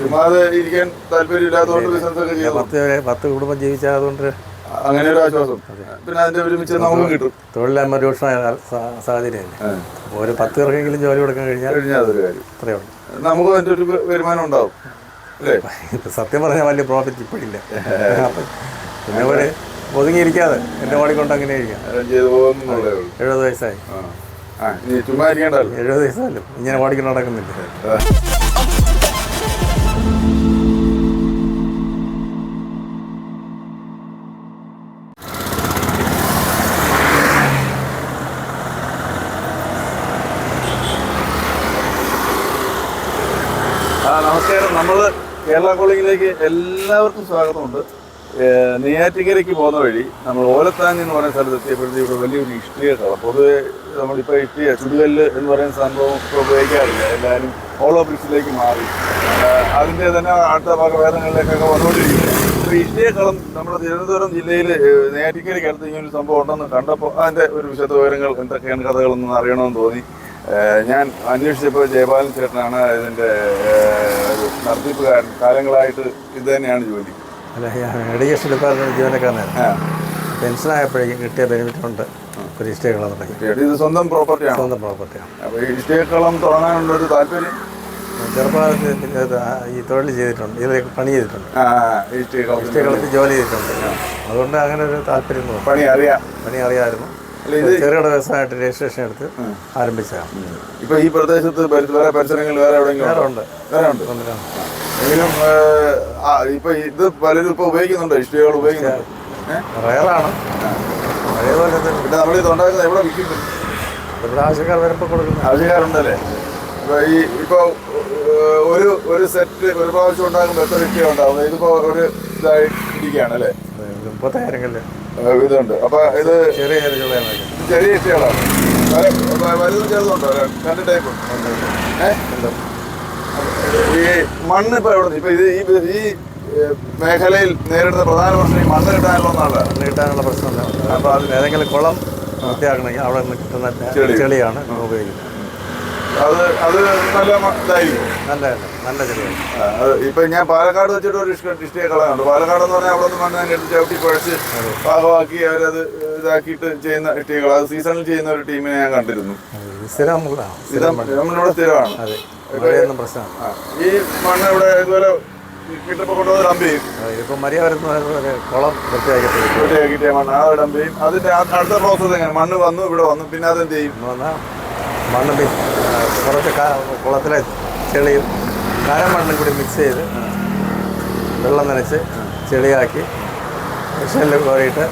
ചുമ്മാതെ ഇരിക്കാൻ ബിസിനസ് ഒക്കെ പത്ത് കുടുംബം ജീവിച്ചതുകൊണ്ട് അങ്ങനെ ഒരു ആശ്വാസം. പിന്നെ അതിന്റെ ഒരുമിച്ച് നമുക്ക് കിട്ടും. തൊഴിലില്ലായ്മ രൂക്ഷമായ സാഹചര്യമല്ലേ ഒരു പത്ത് പേർക്കെങ്കിലും ജോലി കൊടുക്കാൻ കഴിഞ്ഞാൽ കഴിഞ്ഞാൽ അതൊരു കാര്യം. അത്രയേ ഉള്ളൂ. നമുക്ക് അതിന്റെ ഒരു വരുമാനം ഉണ്ടാവും. അല്ലേ? സത്യം പറഞ്ഞാൽ വലിയ പ്രോഫിറ്റ് ഇപ്പോഴില്ല. പിന്നെ ഒരു ഒതുങ്ങിയിരിക്കാതെ എന്റെ ഓടിക്കൊണ്ട് അങ്ങനെ ഇരിക്കാം. എഴുപത് വയസ്സായി. ചുമ്മാ ഇരിക്കണ്ടല്ലോ എഴുപത് വയസ്സല്ലോ ഇങ്ങനെ ഓടിക്കൊണ്ട് നടക്കുന്നില്ല. കേരള കോളേജിലേക്ക് എല്ലാവർക്കും സ്വാഗതമുണ്ട്. നെയ്യാറ്റിക്കരയ്ക്ക് പോകുന്ന വഴി നമ്മൾ ഓലത്താഞ്ഞ് എന്ന് പറയുന്ന സ്ഥലത്ത് എത്തിയപ്പോഴത്തേക്ക് ഇവിടെ വലിയൊരു ഇഷ്ടിക കളം പൊതുവെ നമ്മളിപ്പോൾ ഇഷ്ടിക ചുടുകല്ല് എന്ന് പറയുന്ന സംഭവം ഇപ്പോൾ ഉപയോഗിക്കാറില്ല. എല്ലാവരും ഓളോ ബ്രിക്സിലേക്ക് മാറി. അതിന്റെ തന്നെ അടുത്ത ഭാഗവേദനകളിലേക്കൊക്കെ വന്നുകൊണ്ടിരിക്കുന്നത് അപ്പോൾ ഇഷ്ടിക കളം നമ്മുടെ തിരുവനന്തപുരം ജില്ലയിൽ നെയ്യാറ്റിക്കരയ്ക്ക് അടുത്ത് ഇങ്ങനെ ഒരു സംഭവം ഉണ്ടെന്ന് കണ്ടപ്പോൾ അതിന്റെ ഒരു വിശദ വിവരങ്ങൾ എന്തൊക്കെയാണ് കഥകളെന്ന് അറിയണമെന്ന് തോന്നി. ഞാൻ അന്വേഷിച്ചപ്പോൾ ജയപാലൻ ചേട്ടനാണ് ഇതിന്റെ ഒരു നടത്തിപ്പുകാരൻ. കാലങ്ങളായിട്ട് ഇത് തന്നെയാണ് ജോലി. അല്ല എഡ്യൂക്കേഷൻ ഡിപ്പാർട്ട്മെന്റ് ജീവനക്കാരനായിരുന്നു പെൻഷനായപ്പോഴേക്കും കിട്ടിയ ബെനിഫിറ്റ് ഉണ്ട് ഒരു ഇഷ്ടേക്കളം തുടങ്ങി ഇത് സ്വന്തം പ്രോപ്പർട്ടിയാണ് സ്വന്തം പ്രോപ്പർട്ടിയാണ് അപ്പോൾ ഈ ഇഷ്ടേക്കളം തുടങ്ങാനുള്ള ഒരു താല്പര്യം? ചെറുപ്പകാലത്ത് ഈ തൊഴിൽ ചെയ്തിട്ടുണ്ട്. ഇതിൽ പണി ചെയ്തിട്ടുണ്ട്. ആ ഇഷ്ടേക്കളം ജോലി ചെയ്തിട്ടുണ്ട്. അതുകൊണ്ട് അങ്ങനെ ഒരു താല്പര്യം പണി അറിയാം. പണി അറിയാമായിരുന്നു. ചെറുകിട വ്യവസായമായിട്ട് രജിസ്ട്രേഷൻ എടുത്ത് ആരംഭിച്ചതാണ്. ഇപ്പൊ ഈ പ്രദേശത്ത് പരി- വേറെ പരിസരങ്ങളിൽ വേറെ എവിടെയെങ്കിലും വേറെ ഉണ്ട്. വേറെ ഉണ്ട്. എങ്കിലും ഇപ്പൊ ഇത് പലരും ഇപ്പൊ ഉപയോഗിക്കുന്നുണ്ടോ? ഇഷ്ടികകൾ ഉപയോഗിക്കുന്നുണ്ട്? റയറാണ്. അതേപോലെ പിന്നെ നമ്മൾ ഇത് ഉണ്ടാക്കുന്നത് എവിടെ വിൽക്കും ഇവിടെ ആവശ്യക്കാർ വരുമ്പോൾ കൊടുക്കുന്നത് ആവശ്യക്കാരുണ്ടല്ലേ? ഇപ്പൊ ഈ ഇപ്പൊ ഒരു ഒരു സെറ്റ് ഒരു പ്രാവശ്യം ഉണ്ടാകുമ്പോൾ എത്ര ഇഷ്ടിക ഉണ്ടാവും ഇതിപ്പോ ഒരു ഇതായി ഇരിക്കുകയാണ് അല്ലേ? മുപ്പത്തായിരം കല്ല്. ഇതുണ്ട് അപ്പൊ ഇത് ചെറിയ ചെറിയ ചെറിയ ഇഷ്ടികളാണ് വല- വ- വലുതും ചെറുതുണ്ടോ രണ്ട് ടൈപ്പ് ഏഹ് ഈ മണ്ണ് ഇപ്പൊ എവിടെ ഇപ്പൊ ഇത് ഈ മേഖലയിൽ നേരിടുന്ന പ്രധാന പ്രശ്നം ഈ മണ്ണ് കിട്ടാനുള്ള ഒന്നാണ് മണ്ണ് കിട്ടാനുള്ള പ്രശ്നമല്ല അപ്പൊ അതിന് ഏതെങ്കിലും കുളം വൃത്തിയാക്കണമെങ്കിൽ അവിടെ നിന്ന് കിട്ടുന്ന ചെളി. ചെളിയാണ് ഉപയോഗിക്കുന്നത് അത് അത് നല്ല ഇതായിരിക്കും. നല്ല ഇപ്പൊ ഞാൻ പാലക്കാട് വെച്ചിട്ട് ഒരു ഡിസ്ട്രിക്ട് കളയുണ്ട് പാലക്കാട് എന്ന് പറഞ്ഞാൽ അവിടെ നിന്ന് മണ്ണ് തന്നെ എടുത്ത് ചവിട്ടി കുഴച്ച് പാകമാക്കി അവരത് ഇതാക്കിയിട്ട് ചെയ്യുന്ന ഇഷ്ടികകൾ അത് സീസണിൽ ചെയ്യുന്ന ഒരു ടീമിനെ ഞാൻ കണ്ടിരുന്നു. നമ്മളിവിടെ സ്ഥിരമാണ്. ഈ മണ്ണ് ഇവിടെ ഇതുപോലെ കിട്ടുമ്പോൾ കൊണ്ടുവന്ന് ഡംപ് ചെയ്യും. ഇതിപ്പോൾ മരിയ വരുന്ന ഒരു കുളം വൃത്തിയാക്കിയിട്ട് വൃത്തിയാക്കിയിട്ട് മണ്ണ്. ആ ഡംപ് ചെയ്യും. അതിന്റെ അടുത്ത പ്രോസസ് എങ്ങനെ മണ്ണ് വന്നു ഇവിടെ വന്നു പിന്നെ അതെന്ത് ചെയ്യും? മണ്ണ് കുറച്ച് കുളത്തിലെ ചെളിയും കരമണ്ണും കൂടി മിക്സ് ചെയ്ത് വെള്ളം നനച്ച് ചെളിയാക്കി മെഷീനിൽ കോരിയിട്ട്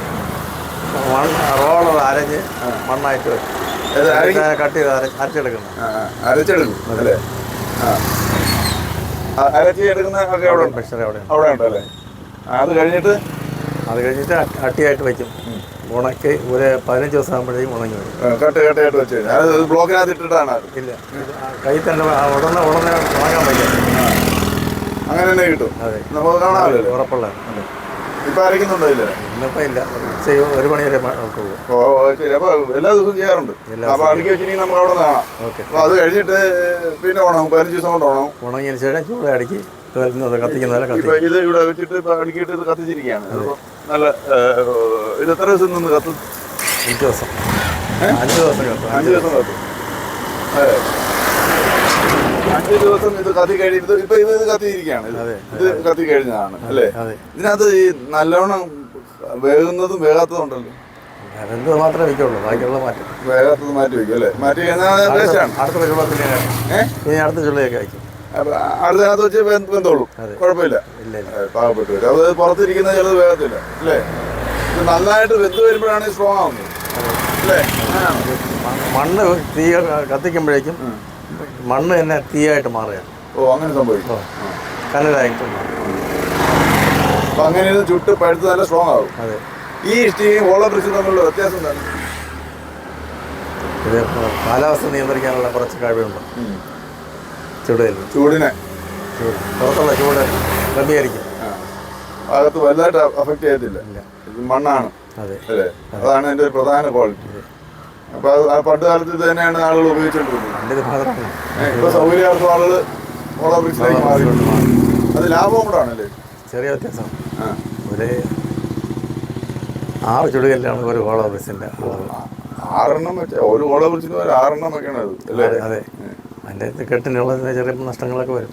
മണ്ണ് റോളർ അരഞ്ഞ് മണ്ണായിട്ട് വെക്കും. കട്ട് ചെയ്ത് അര അരച്ചെടുക്കുന്നു. അരച്ചെടുക്കും അല്ലേ? അവിടെ ഉണ്ട്. അവിടെ ഉണ്ട്. അല്ലേ അത് കഴിഞ്ഞിട്ട്? അത് കഴിഞ്ഞിട്ട് അട്ടിയായിട്ട് വയ്ക്കും ഉണക്കി ഒരു പതിനഞ്ച് ദിവസം ആകുമ്പോഴേക്കും ഉണങ്ങി വരും. ആ, കട്ട് കട്ടയായിട്ട് വെച്ച് കഴിഞ്ഞാൽ. അത് ബ്ലോക്കിനകത്ത് ഇട്ടിട്ടാണ് ഇല്ല. കൈ തന്നെ ഉടനെ ഉടനെ ഉണങ്ങാൻ പറ്റില്ല. അങ്ങനെ തന്നെ കിട്ടും. അതെ. നമുക്ക് കാണാമല്ലോ ഉറപ്പുള്ള ഇപ്പൊ അരയ്ക്കുന്നുണ്ടോ ഇല്ല ഇന്നിപ്പോൾ ഇല്ല. ചെയ്യും ഒരു മണി വരെ ഓ ശരി. എല്ലാ ദിവസവും ചെയ്യാറുണ്ട്. എല്ലാ അപ്പൊ അടുക്കി വെച്ചിട്ടുണ്ടെങ്കിൽ നമുക്ക് അവിടെ കാണാം. ഓക്കെ. അപ്പൊ അത് കഴിഞ്ഞിട്ട് പിന്നെ പതിനഞ്ച് ദിവസം കൊണ്ട് ഉണങ്ങിയതിന് ശേഷം ചൂട് അടക്കി കത്തിക്കുന്നത് ഇപ്പൊ ഇത് ഇവിടെ വെച്ചിട്ട് ഇപ്പൊ അടുക്കിയിട്ട് ഇത് കത്തിച്ചിരിക്കുകയാണ്. നല്ല ഇത് എത്ര ദിവസം നിന്ന് കത്തും? അഞ്ച് ദിവസം. അഞ്ച് ദിവസം കത്തും അഞ്ച് ദിവസം. കത്തും. അതെ. അഞ്ച് ദിവസം ഇത് കത്തി കഴിഞ്ഞിട്ട് ഇപ്പൊ ഇത് ഇത് കത്തിയിരിക്കുകയാണ് ഇത്. കത്തി കഴിഞ്ഞതാണ് അല്ലേ? ഇതിനകത്ത് ഈ നല്ലോണം വേകുന്നതും വേകാത്തതും ഉണ്ടല്ലോ എന്ത് മാത്രമേ വെക്കുള്ളൂ ബാക്കിയുള്ള മാറ്റി. വേഗത്തത് മാറ്റി വെക്കും അല്ലേ? മാറ്റി കഴിഞ്ഞാൽ അടുത്ത പരിപാടി അടുത്ത ചുള്ളിയൊക്കെ വയ്ക്കും. അടുത്തതിനകത്ത് വെച്ച് അതെ. കുഴപ്പമില്ല. പാകപ്പെട്ടു അത് പുറത്തിരിക്കുന്ന ചിലത് വേഗത്തില്ല അല്ലേ? നന്നായിട്ട് വെന്ത് വരുമ്പോഴാണ് സ്ട്രോങ് ആവുന്നത്. അല്ലേ? മണ്ണ് തീ കത്തിക്കുമ്പോഴേക്കും മണ്ണ് തന്നെ തീയായിട്ട് മാറുകയാണ് ഓ അങ്ങനെ സംഭവിക്കും. കനലായിട്ട്. അപ്പൊ അങ്ങനെ ഇത് ചുട്ട് പഴുത്ത് നല്ല സ്ട്രോങ് ആവും. അതെ. ഈ ഇഷ്ടികയും ഓള ബ്രിക്സും തമ്മിലുള്ള വ്യത്യാസം എന്താണ്? ഇത് കാലാവസ്ഥ നിയന്ത്രിക്കാനുള്ള കുറച്ച് കഴിവുണ്ട്. ചൂടിൽ ചൂടിനെ. ചൂട്. പുറത്തുള്ള ചൂട് ക്രമീകരിക്കും. അകത്ത് വലുതായിട്ട് അഫക്റ്റ് ചെയ്യത്തില്ല. ഇത് മണ്ണാണ്. അതെ. അതാണ് എന്റെ ഒരു പ്രധാന ക്വാളിറ്റി അപ്പൊ അത് പണ്ട് കാലത്ത് ഇത് തന്നെയാണ് ആളുകൾ ഉപയോഗിച്ചുകൊണ്ടിരുന്നത് ഇപ്പൊ സൗകര്യാർത്ഥം ആളുകൾ ഹോളോ ബ്രിക്സിലേക്ക് മാറിയിട്ടുണ്ട് അത് ലാഭവും കൂടെ ആണല്ലേ? ചെറിയ വ്യത്യാസം. ഒരു ആറ് ചുടുകല്ലാണ് ഒരു ഹോളോ ബ്രിക്സിന്റെ ആറെണ്ണം വെച്ച ഒരു ഹോളോ ബ്രിക്സിന് ഒരു ആറെണ്ണം വെക്കണത് അല്ലേ? അതെ. അതിന്റെ ടിക്കറ്റിനുള്ള ചെറിയ നഷ്ടങ്ങളൊക്കെ വരും.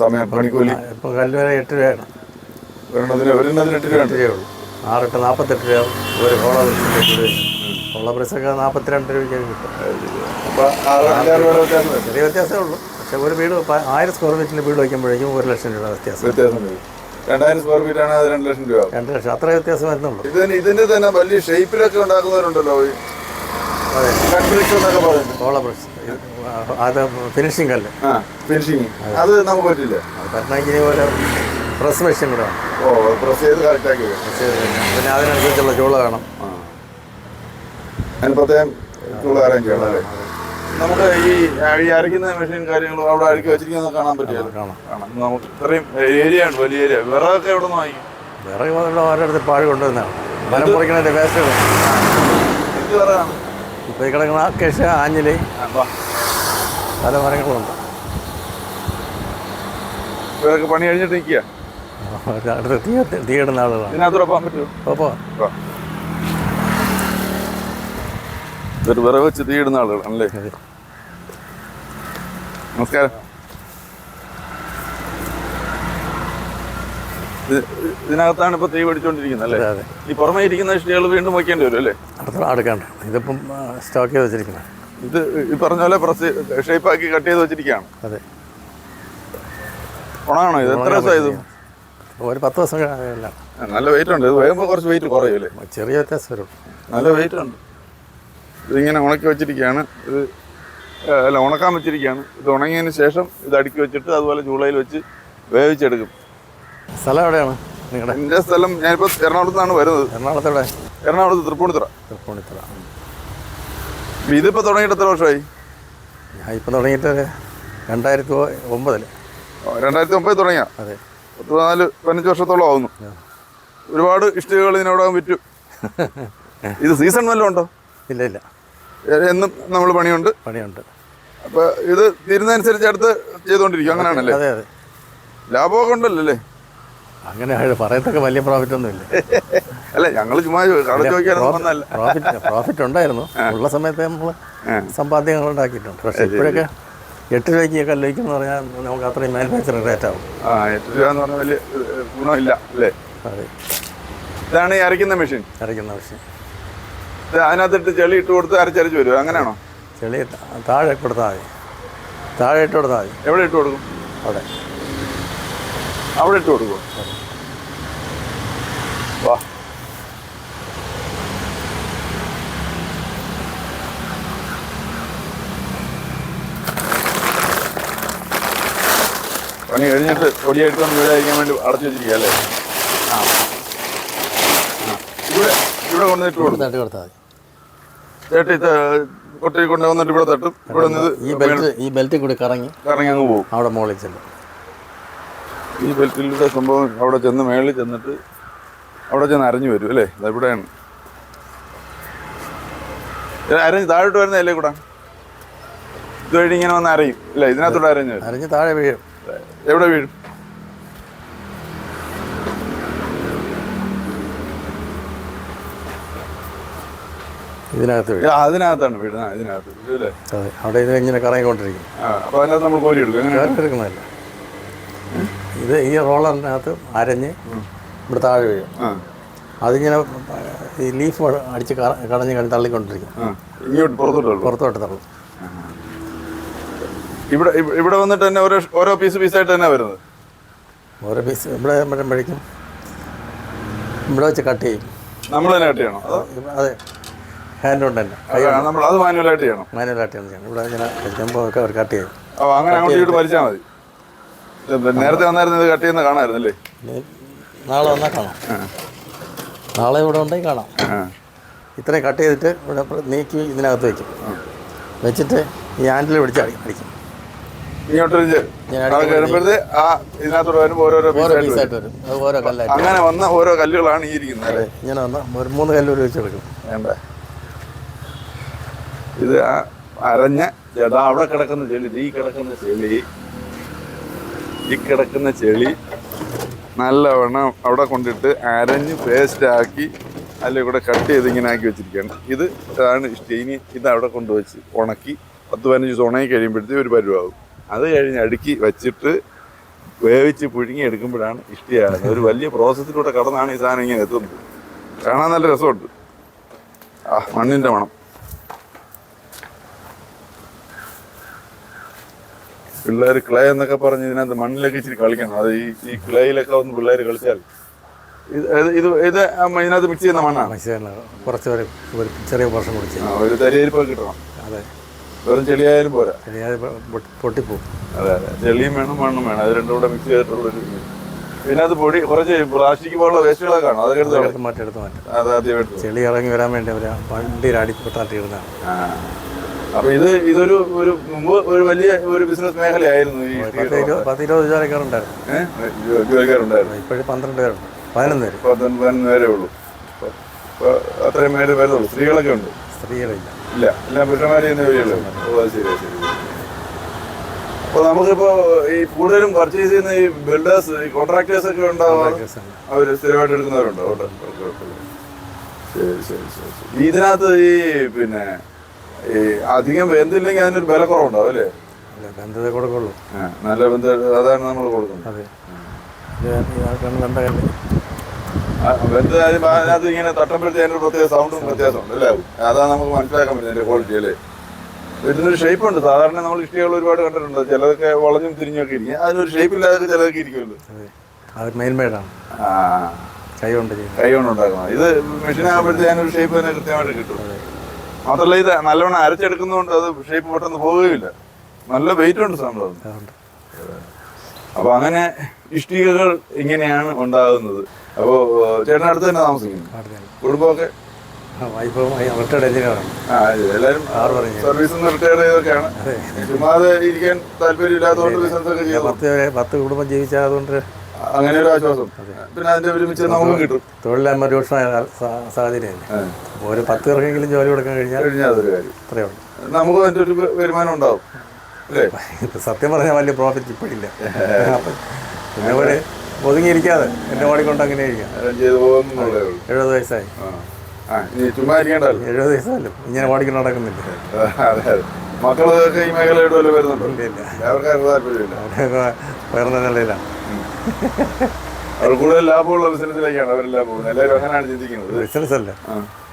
സമയം പണിക്കൂലി. ഇപ്പം കല്ല് വരെ എട്ട് രൂപയാണ്. എട്ട് രൂപ എട്ട് രൂപയുള്ളൂ. ആറെട്ട് നാൽപ്പത്തെട്ട് രൂപ ഒരു ബ്രിക്സൊക്കെ നാൽപ്പത്തിരണ്ട് രൂപയ്ക്ക് കിട്ടും. ചെറിയ വ്യത്യാസമേ ഉള്ളൂ. പക്ഷേ ഒരു വീട് ആയിരം സ്ക്വയർ ഫീറ്റിന്റെ വീട് വയ്ക്കുമ്പോഴേക്കും ഒരു ലക്ഷം രൂപ വ്യത്യാസം വ്യത്യാസം വരും. രണ്ടായിരം സ്ക്വയർ ഫീറ്റ് ആണ് രണ്ട് ലക്ഷം രൂപ ആവും. രണ്ട് ലക്ഷം. അത്ര വ്യത്യാസം വരുന്നുള്ളൂ. ഇതിന് ഇതിന്റെ തന്നെ വലിയ ഷേപ്പിലൊക്കെ ഉണ്ടാക്കുന്നവരുണ്ടല്ലോ കട്ട് ബ്രിക്സ് അത് ഫിനിഷിംഗ് അല്ലേ? ഫിനിഷിംഗ് അത് നമുക്ക് പറ്റില്ല. പറ്റണമെങ്കിൽ ഒരു പ്രസ് മെഷീൻ കൂടെ ഓ പ്രസ് ചെയ്ത് കറക്റ്റാക്കി പിന്നെ അതിനനുസരിച്ചുള്ള ചൂള വേണം അതിന് പ്രത്യേകം ചൂള അറേഞ്ച് ചെയ്യണം അല്ലേ? നമുക്ക് ഈ അരയ്ക്കുന്ന മെഷീൻ കാര്യങ്ങളും അവിടെ അഴുക്കി വെച്ചിരിക്കുന്നത് കാണാൻ പറ്റില്ല. കാണാം നമുക്ക് ഇത്രയും ഏരിയ ഉണ്ട് വലിയ ഏരിയ വിറകൊക്കെ എവിടെ നിന്ന് വാങ്ങിക്കും? വിറക് ഇവിടെ ഓരോരുത്തർ പാഴ് കൊണ്ടുവന്നാണ് മരം പൊറിക്കുന്നതിന്റെ വേസ്റ്റ് എന്ത് വിറകാണ്. ഇപ്പോൾ ഈ കിടക്കുന്ന കേശ ആഞ്ഞിലി. പല മരങ്ങളുണ്ട് ഇവരൊക്കെ പണി കഴിഞ്ഞിട്ട് നിൽക്കുക. അടുത്ത് തീ തീയിടുന്ന ആളുകളാണ് ഇതിനകത്തൂടെ പോകാൻ പറ്റുമോ? അപ്പോൾ വാ. ഇതൊരു വിറവ് വെച്ച് തീയിടുന്ന ആളുകളാണല്ലേ? നമസ്കാരം. ഇത് ഇതിനകത്താണ് ഇപ്പൊ തീ പിടിച്ചോണ്ടിരിക്കുന്നത് അല്ലേ? ഈ പുറമേ ഇരിക്കുന്ന ഇഷ്ടികൾ വീണ്ടും വയ്ക്കേണ്ടി വരും അല്ലേ? അടുത്ത അടുക്കാണ്ട് ഇതിപ്പം സ്റ്റോക്ക് ചെയ്ത് വെച്ചിരിക്കുന്നത്. ഇത് ഈ പറഞ്ഞ പോലെ പ്രസ് ഷേപ്പാക്കി കട്ട് ചെയ്ത് വെച്ചിരിക്കുകയാണ്. അതെ. ഉണങ്ങണോ? ഇത് എത്ര ദിവസം ഇത്? ഒരു പത്ത് ദിവസം നല്ല വെയിറ്റ് ഉണ്ട്. ഇത് വേകുമ്പോൾ കുറച്ച് വെയിറ്റ് കുറയൂലേ? ചെറിയ വ്യത്യാസം വരും. നല്ല വെയിറ്റ് ഉണ്ട്. ഇതിങ്ങനെ ഉണക്കി വെച്ചിരിക്കുകയാണ്. ഇത് അല്ല ഉണക്കാൻ വെച്ചിരിക്കുകയാണ്. ഇത് ഉണങ്ങിയതിന് ശേഷം ഇത് അടുക്കി വെച്ചിട്ട് അതുപോലെ ചൂളയിൽ വെച്ച് വേവിച്ചെടുക്കും. സ്ഥലം എവിടെയാണ് നിങ്ങളുടെ? എന്റെ സ്ഥലം ഞാനിപ്പോൾ എറണാകുളത്ത് നിന്നാണ് വരുന്നത്. എറണാകുളത്തെവിടെ? എറണാകുളത്ത് തൃപ്പൂണിത്തുറ. തൃപ്പൂണിത്തുറ. ഇതിപ്പോൾ തുടങ്ങിയിട്ട് എത്ര വർഷമായി? ഞാൻ ഇപ്പം തുടങ്ങിയിട്ട് രണ്ടായിരത്തി ഒമ്പതിൽ രണ്ടായിരത്തി ഒമ്പതിൽ തുടങ്ങിയ? അതെ. പത്ത് നാല് പതിനഞ്ച് വർഷത്തോളം ആവുന്നു. ഒരുപാട് ഇഷ്ടികകൾ ഇതിനോടകം വിറ്റു. ഇത് സീസൺ വല്ലതും ഉണ്ടോ? ഇല്ല ഇല്ല. എന്നും നമ്മൾ പണിയുണ്ട്. പണിയുണ്ട്. അപ്പോൾ ഇത് തീരുന്നതനുസരിച്ച് അടുത്ത് ചെയ്തുകൊണ്ടിരിക്കും അങ്ങനെയാണല്ലേ? അതെ അതെ. ലാഭമൊക്കെ ഉണ്ടല്ലോ അല്ലേ? അങ്ങനെ പറയത്തൊക്കെ വലിയ പ്രോഫിറ്റ് ഒന്നും ഇല്ല അല്ല ഞങ്ങൾ ചുമ്മാ പ്രോഫിറ്റ് പ്രോഫിറ്റ് ഉണ്ടായിരുന്നു. ഉള്ള സമയത്ത് നമ്മൾ സമ്പാദ്യങ്ങൾ ഉണ്ടാക്കിയിട്ടുണ്ട്. പക്ഷെ ഇപ്പോഴൊക്കെ എട്ട് രൂപയ്ക്ക് എന്ന് പറഞ്ഞാൽ നമുക്ക് അത്രയും മാനുഫാക്ചറിംഗ് റേറ്റ് ആവും. ആ എട്ട് രൂപ എന്ന് പറഞ്ഞാൽ വലിയ ഗുണമില്ല അല്ലേ? അതെ. ഇതാണ് ഈ അരയ്ക്കുന്ന മെഷീൻ അരയ്ക്കുന്ന മെഷീൻ അതിനകത്തിട്ട് ചെളി ഇട്ട് കൊടുത്ത് അരച്ചരച്ച് വരുമോ അങ്ങനെയാണോ? ചെളി താഴെ കൊടുത്താൽ മതി. താഴെ ഇട്ട് കൊടുത്താൽ മതി. എവിടെ ഇട്ട് കൊടുക്കും? അവിടെ. അവിടെ ഇട്ട് കൊടുക്കും പണി കഴിഞ്ഞിട്ട് പൊടിയായിട്ട് നമ്മൾ അയക്കാൻ വേണ്ടി അടച്ചു വെച്ചിരിക്കുക അല്ലേ? ആ. ഇവിടെ ഇവിടെ കൊണ്ടുവന്നിട്ട് കൊടുക്കും തട്ടി കൊടുത്താൽ മതി. ചേട്ടി കൊട്ടി കൊണ്ടുവന്നിട്ട് ഇവിടെ തട്ടും. ഇവിടെ നിന്ന് ഈ ബെൽറ്റ് ഈ ബെൽറ്റിൽ കൂടി കറങ്ങി കറങ്ങി അങ്ങ് പോകും. അവിടെ മുകളിൽ ചെല്ലും. ഈ ബെൽറ്റിലൂടെ സംഭവം അവിടെ ചെന്ന് മേളിൽ ചെന്നിട്ട് അവിടെ ചെന്ന് അരഞ്ഞു വരും അല്ലേ? ഇവിടെയാണ്. ഇത് അരഞ്ഞ് താഴോട്ട് വരുന്നതല്ലേ കൂടെ. ഇതുവഴി ഇങ്ങനെ വന്ന് അരയും. അല്ലേ ഇതിനകത്തൂടെ അരഞ്ഞു അരഞ്ഞ് താഴെ വീഴും. എവിടെ വീഴും? ഇതിനകത്ത് വീഴും. ഇത് അതിനകത്താണ് വീഴുന്നത്. ആ, ഇതിനകത്ത് വീഴും അല്ലേ? അതെ അവിടെ ഇത് ഇങ്ങനെ കറങ്ങിക്കൊണ്ടിരിക്കും. ആ അപ്പോൾ അതിനകത്ത് നമ്മൾ കോരി എടുക്കും. എങ്ങനെ ഇത് ഈ റോളറിനകത്ത് അരഞ്ഞ് ഇവിടെ താഴെ വീഴും. ആ. അതിങ്ങനെ ഈ ലീഫ് അടിച്ച് കടഞ്ഞ് കളി തള്ളിക്കൊണ്ടിരിക്കും. ആ ഇങ്ങോട്ട് പുറത്തോട്ടുള്ളൂ പുറത്തോട്ട് തള്ളും. ഇവിടെ ഇവിടെ വന്നിട്ട് തന്നെ ഓരോ ഓരോ പീസ് പീസായിട്ട് തന്നെ വരുന്നത്? ഓരോ പീസ് ഇവിടെ വരുമ്പോഴേക്കും ഇവിടെ വെച്ച് കട്ട് ചെയ്യും. നമ്മൾ തന്നെ കട്ട് ചെയ്യണം? അതെ? ഹാൻഡ് കൊണ്ട് തന്നെ. നമ്മൾ അത് മാനുവലായിട്ട് ചെയ്യണം? മാനുവലായിട്ട് ചെയ്യണം. ഇവിടെ ഇങ്ങനെ കഴിക്കുമ്പോൾ അവർ കട്ട് ചെയ്യും. ഓ അങ്ങനെ അങ്ങോട്ട് ഇങ്ങോട്ട് വലിച്ചാൽ മതി. നേരത്തെ വന്നായിരുന്നു ഇത് കട്ട് ചെയ്യുന്ന കാണാമായിരുന്നല്ലേ നാളെ വന്നാൽ കാണാം. നാളെ ഇവിടെ ഉണ്ടെങ്കിൽ കാണാം. ഇത്രയും കട്ട് ചെയ്തിട്ട് ഇവിടെ നീക്കി ഇതിനകത്ത് വെക്കും. വെച്ചിട്ട് ഈ ആൻഡിൽ പിടിച്ച് അടി അടിക്കും. അത് കഴിയുമ്പോഴത്തെ ആ ഇതിനകത്തോടെ വരുമ്പോൾ ഓരോരോ ഓരോ പീസായിട്ട് വരും. ഓരോ കല്ലായിട്ട് അങ്ങനെ വന്ന ഓരോ കല്ലുകളാണ് ഈ ഇരിക്കുന്നത്? ഇങ്ങനെ വന്ന ഒരു മൂന്ന് കല്ല് ഒരു വെച്ചെടുക്കും. വേണ്ട. ഇത് ആ അരഞ്ഞ ജടാ അവിടെ കിടക്കുന്ന ചെളി ഈ കിടക്കുന്ന ചെളി ഈ കിടക്കുന്ന ചെളി നല്ലവണ്ണം അവിടെ കൊണ്ടിട്ട് അരഞ്ഞ് പേസ്റ്റ് ആക്കി അതിൽ കൂടെ കട്ട് ചെയ്ത് ഇങ്ങനെ ആക്കി വെച്ചിരിക്കുകയാണ്. ഇത് ഇതാണ് ഇഷ്ടം ഇനി ഇത് അവിടെ കൊണ്ടുവച്ച് ഉണക്കി പത്ത് പതിനഞ്ച് ദിവസം ഉണങ്ങി കഴിയുമ്പോഴത്തേക്കും ഒരു പരുവാകും. അത് കഴിഞ്ഞ് അടുക്കി വെച്ചിട്ട് വേവിച്ച് പുഴുങ്ങി എടുക്കുമ്പോഴാണ് ഇഷ്ടിയാകുന്നത് ഒരു വലിയ പ്രോസസ്സിലൂടെ കടന്നാണ് ഈ സാധനം ഇങ്ങനെ എത്തുന്നത്. കാണാൻ നല്ല രസമുണ്ട്. ആ മണ്ണിന്റെ മണം. പിള്ളേർ ക്ലേ എന്നൊക്കെ പറഞ്ഞ് ഇതിനകത്ത് മണ്ണിലൊക്കെ ഇച്ചിരി കളിക്കണം. അത് ഈ ഈ ക്ലേയിലൊക്കെ ഒന്ന് പിള്ളേർ കളിച്ചാൽ ഇത് ഇത് ഇതിനകത്ത് മിക്സ് ചെയ്യുന്ന മണ്ണാണ്. കുറച്ച് ചെറിയ വർഷം കുടിച്ച് ഒരു തരിയിരിപ്പ് കിട്ടണം. അതെ. വെറും ചെളിയായാലും പോരാ. പൊട്ടിപ്പോവും. അതെ അതെ. ചെളിയും വേണം മണ്ണും വേണം. അത് രണ്ടും കൂടെ മിക്സ് ചെയ്തിട്ടുള്ള ഒരു ഇത്. അത് പൊടി കുറച്ച് പ്ലാസ്റ്റിക് പോലുള്ള വേസ്റ്റുകളൊക്കെ കാണും. അതൊക്കെ എടുത്ത് മാറ്റി എടുത്ത് മാറ്റി. അത് ആദ്യം എടുത്തു ചെളി ഇറങ്ങി വരാൻ വേണ്ടി അവർ വണ്ടിയിൽ അടിപ്പെട്ടാട്ടിയിരുന്നതാണ് ആ. അപ്പൊ ഇത് ഇതൊരു ഒരു മുമ്പ് ഒരു വലിയ ഒരു ബിസിനസ് മേഖലയായിരുന്നു ഈ പത്ത് ഇരുപത് ജോലിക്കാരുണ്ടായിരുന്നു ജോലിക്കാരുണ്ടായിരുന്നു ഇപ്പോഴും പന്ത്രണ്ട് പേരുണ്ട്. പതിനൊന്ന് പേര്. പത്തൊൻപത് പതിനൊന്ന് പേരേ ഉള്ളൂ. അത്രയും പേര് വരുന്നുള്ളൂ. സ്ത്രീകളൊക്കെ ഉണ്ട്. സ്ത്രീകളില്ല. ഇല്ല എല്ലാം പുരുഷന്മാരെ ഓ ശരി ശരി. അപ്പൊ നമുക്കിപ്പോ ഈ കൂടുതലും പർച്ചേസ് ചെയ്യുന്ന ഈ ബിൽഡേഴ്സ് ഈ കോൺട്രാക്ടേഴ്സ് ഒക്കെ ഉണ്ടാവും. അവർ സ്ഥിരമായിട്ട് എടുക്കുന്നവരുണ്ടോ. ശരി ശരി ശരി ശരി. ഇതിനകത്ത് ഈ പിന്നെ ഈ അധികം വെന്തില്ലെങ്കിൽ അതിനൊരു വില കുറവുണ്ടാവും അല്ലേ ബന്ധത്തെ കൊടുക്കുള്ളൂ. നല്ല ബന്ധ അതാണ് നമ്മൾ കൊടുക്കുന്നത്. അതെ. വെന്ത് അതിനകത്ത് ഇങ്ങനെ തട്ടുമ്പോഴത്തേക്ക് അതിന്റെ പ്രത്യേക സൗണ്ടും വ്യത്യാസമുണ്ട് അല്ലേ? അതാണ് നമുക്ക് മനസ്സിലാക്കാൻ പറ്റുന്നത് അതിന്റെ ക്വാളിറ്റി അല്ലേ? ഇതിനൊരു ഷേപ്പ് ഉണ്ട്. സാധാരണ നമ്മൾ ഇഷ്ടികൾ ഒരുപാട് കണ്ടിട്ടുണ്ട്. ചിലതൊക്കെ വളഞ്ഞും തിരിഞ്ഞൊക്കെ ഇരിക്കും. അതിനൊരു ഷേപ്പ് ഇല്ലാതെ ചിലതൊക്കെ ഇരിക്കുമല്ലോ. അതെ. അത് കൈ കൊണ്ട് ചെയ്യുന്നത്. കൈ കൊണ്ട് ഉണ്ടാക്കുന്നത്. ഇത് മെഷീനാകുമ്പോഴത്തേക്ക് അതിനൊരു ഷേപ്പ് തന്നെ കൃത്യമായിട്ട് കിട്ടും. മാത്രമല്ല ഇത് നല്ലവണ്ണം അരച്ചെടുക്കുന്നതുകൊണ്ട് അത് ഷേപ്പ് പെട്ടെന്ന് പോവുകയില്ല. നല്ല വെയിറ്റ് ഉണ്ട് സംഭവം അതുകൊണ്ട് അപ്പൊ അങ്ങനെ ഇഷ്ടികകൾ ഇങ്ങനെയാണ് ഉണ്ടാകുന്നത്. അപ്പോ ചേട്ടൻ അടുത്ത് തന്നെ താമസിക്കുന്നു. കുടുംബമൊക്കെ? വൈഫ് റിട്ടയർഡ് എഞ്ചിനീയറാണ് ആ എല്ലാവരും ആറ് പറഞ്ഞു സർവീസിൽ നിന്ന് റിട്ടയർ ചെയ്തൊക്കെയാണ്. ചുമ്മാതെ ഇരിക്കാൻ താല്പര്യമില്ലാത്തതുകൊണ്ട് ബിസിനസ് ഒക്കെ ചെയ്തു പത്ത് പേരെ പത്ത് കുടുംബം ജീവിച്ചാൽ അതുകൊണ്ട് അങ്ങനെ ഒരു ആശ്വാസം. പിന്നെ അതിന്റെ ഒരുമിച്ച് നമുക്ക് കിട്ടും. തൊഴിലില്ലായ്മ രൂക്ഷമായ സാ- സാഹചര്യമല്ലേ ഒരു പത്ത് പേർക്കെങ്കിലും ജോലി കൊടുക്കാൻ കഴിഞ്ഞാൽ കഴിഞ്ഞാൽ അതൊരു കാര്യം. നമുക്ക് അതിന്റെ ഒരു വരുമാനം ഉണ്ടാവും. സത്യം പറഞ്ഞാൽ വലിയ പ്രോഫിറ്റ് ഇപ്പോഴില്ല അപ്പം പിന്നെ ഇവിടെ ഒതുങ്ങിയിരിക്കാതെ വാടി ഓടിക്കൊണ്ട് അങ്ങനെ ഇരിക്കാം. എഴുപത് വയസ്സായി. എഴുപത് വയസ്സായാലും ഇങ്ങനെ ഓടിക്കൊണ്ട് നടക്കുന്നില്ല. മക്കളൊക്കെ ഈ മേഖലയോട് വല്ല വരുന്നുണ്ടോ? അവരൊക്കെ നിലയിലാണ് അവർ കൂടുതൽ ലാഭമുള്ള ബിസിനസ്സിലേക്കാണ് അവരെല്ലാം പോകുന്നത്. എല്ലാവരും അങ്ങനെയാണ് ചിന്തിക്കുന്നത്. ബിസിനസ് അല്ല.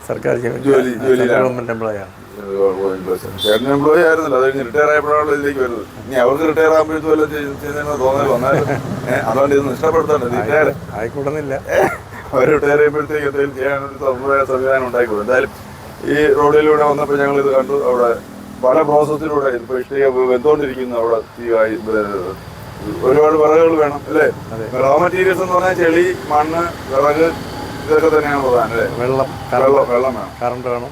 സർക്കാർ ജോലി- എംപ്ലോയാണ് ഗവൺമെന്റ് എംപ്ലോയി ആണ്. ചേട്ടൻ എംപ്ലോയി ആയിരുന്നല്ലോ അത് കഴിഞ്ഞ് റിട്ടയർ ആയപ്പോഴാണ് ഇതിലേക്ക് വരുന്നത്. ഇനി അവർക്ക് റിട്ടയർ ആകുമ്പോഴത്തും വല്ല ചെയ്യുന്നതെന്ന് തോന്നൽ വന്നാലും? ഏഹ് അതുകൊണ്ട് ഇത് നഷ്ടപ്പെടുത്തണ്ട ആയിക്കൂടുന്നില്ല. അവർ റിട്ടയർ ചെയ്യുമ്പോഴത്തേക്ക് എന്തെങ്കിലും ചെയ്യാനൊരു സമ്പ്രദായ സംവിധാനം ഉണ്ടായിക്കോളും. എന്തായാലും ഈ റോഡിലൂടെ വന്നപ്പോൾ ഞങ്ങൾ ഇത് കണ്ടു. അവിടെ പല പ്രോസസ്സിലൂടെ ഇപ്പോൾ ഇഷ്ടിക വെന്തുകൊണ്ടിരിക്കുന്നു അവിടെ ഒരുപാട് വിറകുകൾ വേണം അല്ലേ? റോ മെറ്റീരിയൽസ് എന്ന് പറഞ്ഞാൽ ചെളി മണ്ണ് വിറക് ഇതൊക്കെ തന്നെയാണ് പ്രധാനം അല്ലേ? വെള്ളം വെള്ളം വെള്ളം വേണം. കറണ്ട് വേണം.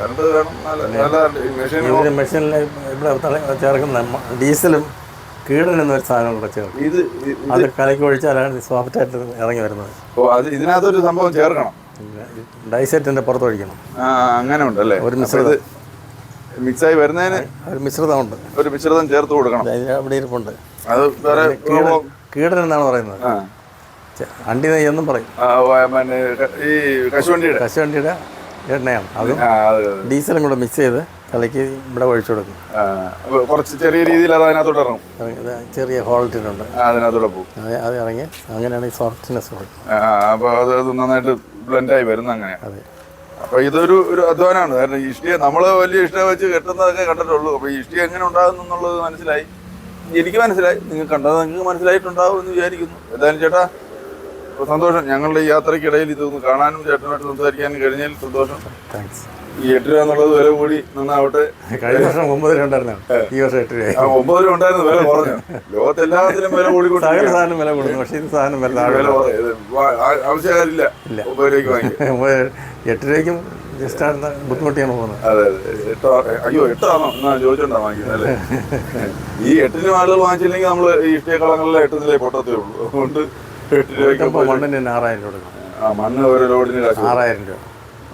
കറണ്ട് വേണം. നല്ല നല്ല മെഷീൻ ഇതിന് മെഷീനിൽ ഇവിടെ ചേർക്കുന്ന ഡീസലും കീടൻ എന്നൊരു സാധനം കൂടെ ചേർക്കും. ഇത് അത് കലക്കി ഒഴിച്ചാലാണ് സോഫ്റ്റ് ആയിട്ട് ഇറങ്ങി വരുന്നത്. ഓ അത് ഇതിനകത്തൊരു സംഭവം ചേർക്കണം. ഡൈസെറ്റിന്റെ പുറത്ത് ഒഴിക്കണം. ആ അങ്ങനെ ഉണ്ടല്ലേ ഒരു മിശ്രിത. മിക്സായി വരുന്നതിന് ഒരു മിശ്രിതമുണ്ട് ഒരു മിശ്രിതം ചേർത്ത് കൊടുക്കണം. അവിടെ ഇരിപ്പുണ്ട്. അത് വേറെ കീടൻ എന്നാണ് പറയുന്നത്. അണ്ടി നെയ്യ് എന്നും പറയും. ഈ കശുവണ്ടിയുടെ. കശുവണ്ടിയുടെ എണ്ണയാണ്. അതും. ഡീസലും കൂടെ മിക്സ് ചെയ്ത് തലയ്ക്ക് ഇവിടെ ഒഴിച്ചു കൊടുക്കും. കുറച്ച് ചെറിയ രീതിയിൽ അത് അതിനകത്തോട്ട് ഇറങ്ങും. ചെറിയ ഹോൾട്ടിനുണ്ട് അതിനകത്തോടെ പോകും. അത് ഇറങ്ങി അങ്ങനെയാണ് ഈ സോഫ്റ്റ്നെസ് കൊടുക്കും ആ, അപ്പൊ അത് നന്നായിട്ട് ബ്ലെൻഡായി വരുന്ന അങ്ങനെ അതെ. അപ്പൊ ഇതൊരു ഒരു അധ്വാനമാണ് കാരണം ഇഷ്ടിയെ നമ്മൾ വലിയ ഇഷ്ടം വെച്ച് കെട്ടുന്നതൊക്കെ കണ്ടിട്ടുള്ളൂ. അപ്പൊ ഈ ഇഷ്ടിക എങ്ങനെ ഉണ്ടാകുന്നു എന്നുള്ളത് മനസ്സിലായി. എനിക്ക് മനസ്സിലായി. നിങ്ങൾ കണ്ടത് നിങ്ങൾക്ക് മനസ്സിലായിട്ടുണ്ടാവും എന്ന് വിചാരിക്കുന്നു. എന്തായാലും ചേട്ടാ സന്തോഷം. ഞങ്ങളുടെ ഈ യാത്രക്കിടയിൽ ഇതൊന്ന് കാണാനും ചേട്ടനായിട്ട് സംസാരിക്കാനും കഴിഞ്ഞതിൽ സന്തോഷം. താങ്ക്സ് ഈ എട്ട് രൂപ എന്നുള്ളത് വില കൂടി നന്നാവട്ടെ. കഴിഞ്ഞ വർഷം ഒമ്പത് രൂപ ഉണ്ടായിരുന്നു ഈ വർഷം എട്ട് രൂപ ഒമ്പത് രൂപ ഉണ്ടായിരുന്നു വില കുറഞ്ഞു. ലോകത്ത് എല്ലാത്തിലും വില സകല കൂടിക്കൊണ്ടിരിക്കുകയാണ്. സാധനം വില കൂടുന്നു. പക്ഷേ ഇത് സാധനം വില ആവശ്യമില്ല ആവശ്യക്കാരില്ല ഒമ്പത് രൂപയ്ക്ക് എട്ട് രൂപയ്ക്കും ജസ്റ്റ് ആണ് ബുദ്ധിമുട്ടിയാണ് പോകുന്നത്. അതെ അതെ. എട്ടോ അയ്യോ എട്ടാണോ? എന്നാ ചോദിച്ചോണ്ടാ വാങ്ങിക്കുന്നത് അല്ലേ? ഈ എട്ടിന് ആളുകൾ വാങ്ങിച്ചില്ലെങ്കിൽ നമ്മൾ ഈ ഇഷ്ടക്കളങ്ങളിലെ എട്ടുന്നിലേ പൊട്ടത്തേ ഉള്ളൂ. അതുകൊണ്ട് ഇപ്പോൾ മണ്ണിന് തന്നെ ആറായിരം രൂപ കൊടുക്കണം. ആ മണ്ണ് ഒരു ലോഡിന് കാശ്. ആറായിരം രൂപ.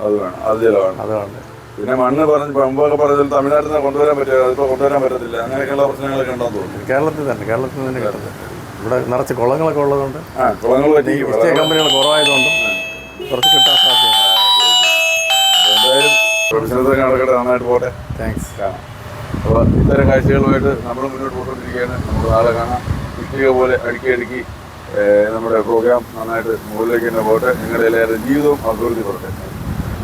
അത് വേണം. അത് ചിലവാണ്. അതുകൊണ്ട് പിന്നെ മണ്ണ് പറഞ്ഞ് പമ്പൊക്കെ പറഞ്ഞാൽ തമിഴ്നാട്ടിൽ നിന്ന് കൊണ്ടുവരാൻ പറ്റില്ല അതിപ്പോ കൊണ്ടുവരാൻ പറ്റത്തില്ല. അങ്ങനെയൊക്കെയുള്ള പ്രശ്നങ്ങളൊക്കെ ഉണ്ടെന്ന് തോന്നുന്നു. കേരളത്തിൽ തന്നെ കേരളത്തിൽ തന്നെ കിട്ടുന്നത് ഇവിടെ നിറച്ച് കുളങ്ങളൊക്കെ ഉള്ളതുകൊണ്ട് ആ കുളങ്ങൾ പറ്റി ഇഷ്ട കമ്പനികൾ കുറവായതുകൊണ്ട് കുറച്ച് കിട്ടാൻ സാധ്യതയുണ്ട്. എന്തായാലും പ്രൊഫഷണലൊക്കെ നടക്കട്ടെ നന്നായിട്ട് പോട്ടെ. താങ്ക്സ് കാണാം. അപ്പോൾ ഇത്തരം കാഴ്ചകളുമായിട്ട് നമ്മൾ മുന്നോട്ട് പോയിക്കൊണ്ടിരിക്കുകയാണ്. നമുക്ക് നാളെ കാണാം. ഇഷ്ടിക പോലെ അടുക്കി അടുക്കി നമ്മുടെ പ്രോഗ്രാം നന്നായിട്ട് മുകളിലേക്ക് തന്നെ പോട്ടെ നിങ്ങളുടെ എല്ലാവരുടെ ജീവിതവും അഭിവൃദ്ധി പെടട്ടെ